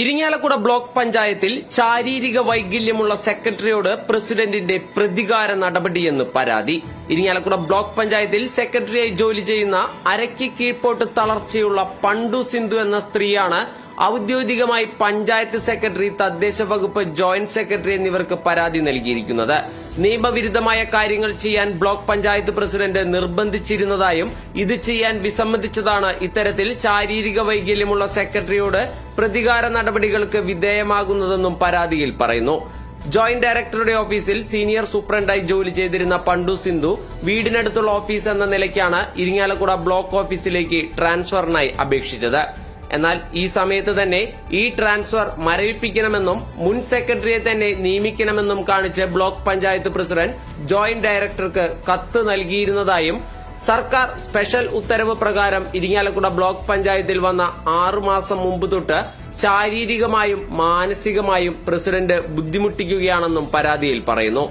Irinjalakuda block പഞ്ചായത്തിൽ ശാരീരിക വൈകല്യമുള്ള സെക്രട്ടറിയോട് പ്രസിഡന്റിന്റെ പ്രതികാര നടപടിയെന്ന് പരാതി. ഇരിങ്ങാലക്കുട ബ്ലോക്ക് പഞ്ചായത്തിൽ സെക്രട്ടറിയായി ജോലി ചെയ്യുന്ന അരയ്ക്ക് കീഴ്പോട്ട് തളർച്ചയുള്ള പണ്ടു സിന്ധു എന്ന സ്ത്രീയാണ് ഔദ്യോഗികമായി പഞ്ചായത്ത് സെക്രട്ടറി തദ്ദേശ വകുപ്പ് ജോയിന്റ് സെക്രട്ടറി എന്നിവർക്ക് പരാതി നൽകിയിരിക്കുന്നത്. നിയമവിരുദ്ധമായ കാര്യങ്ങൾ ചെയ്യാൻ ബ്ലോക്ക് പഞ്ചായത്ത് പ്രസിഡന്റ് നിർബന്ധിച്ചിരുന്നതായും ഇത് ചെയ്യാൻ വിസമ്മതിച്ചതാണ് ഇത്തരത്തിൽ ശാരീരിക വൈകല്യമുള്ള സെക്രട്ടറിയോട് പ്രതികാര നടപടികൾക്ക് വിധേയമാകുന്നതെന്നും പരാതിയിൽ പറയുന്നു. ജോയിന്റ് ഡയറക്ടറുടെ ഓഫീസിൽ സീനിയർ സൂപ്രണ്ടായി ജോലി ചെയ്തിരുന്ന പണ്ടു സിന്ധു വീടിനടുത്തുള്ള ഓഫീസ് എന്ന നിലയ്ക്കാണ് ഇരിങ്ങാലക്കുട ബ്ലോക്ക് ഓഫീസിലേക്ക് ട്രാൻസ്ഫറിനായി അപേക്ഷിച്ചത്. എന്നാൽ ഈ സമയത്ത് തന്നെ ഈ ട്രാൻസ്ഫർ മരവിപ്പിക്കണമെന്നും മുൻ സെക്രട്ടറിയെ തന്നെ നിയമിക്കണമെന്നും കാണിച്ച് ബ്ലോക്ക് പഞ്ചായത്ത് പ്രസിഡന്റ് ജോയിന്റ് ഡയറക്ടർക്ക് കത്ത് നൽകിയിരുന്നതായും സർക്കാർ സ്പെഷ്യൽ ഉത്തരവ് പ്രകാരം ഇരിങ്ങാലക്കുട ബ്ലോക്ക് പഞ്ചായത്തിൽ വന്ന ആറുമാസം മുമ്പ് തൊട്ട് ശാരീരികമായും മാനസികമായും പ്രസിഡന്റ് ബുദ്ധിമുട്ടിക്കുകയാണെന്നും പരാതിയിൽ പറയുന്നു.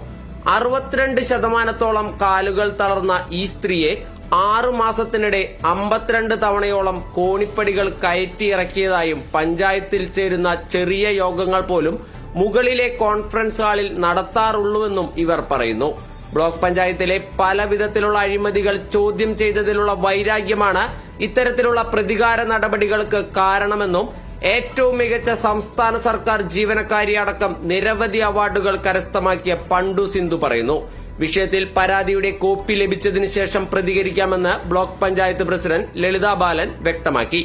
അറുപത്തിരണ്ട് ശതമാനത്തോളം കാലുകൾ തളർന്ന ഈ സ്ത്രീയെ ആറു മാസത്തിനിടെ അമ്പത്തിരണ്ട് തവണയോളം കോണിപ്പടികൾ കയറ്റി ഇറക്കിയതായും പഞ്ചായത്തിൽ ചേരുന്ന ചെറിയ യോഗങ്ങൾ പോലും മുകളിലെ കോൺഫറൻസ് ഹാളിൽ നടത്താറുള്ളൂവെന്നും ഇവർ പറയുന്നു. ബ്ലോക്ക് പഞ്ചായത്തിലെ പല വിധത്തിലുള്ള അഴിമതികൾ ചോദ്യം ചെയ്തതിലുള്ള വൈരാഗ്യമാണ് ഇത്തരത്തിലുള്ള പ്രതികാര നടപടികൾക്ക് കാരണമെന്നും ഏറ്റവും മികച്ച സംസ്ഥാന സർക്കാർ ജീവനക്കാരി അടക്കം നിരവധി അവാർഡുകൾ കരസ്ഥമാക്കിയ പണ്ടു സിന്ധു പറയുന്നു. വിഷയത്തിൽ പരാതിയുടെ കോപ്പി ലഭിച്ചതിനു ശേഷം പ്രതികരിക്കാമെന്ന് ബ്ലോക്ക് പഞ്ചായത്ത് പ്രസിഡന്റ് ലളിതാ ബാലൻ വ്യക്തമാക്കി.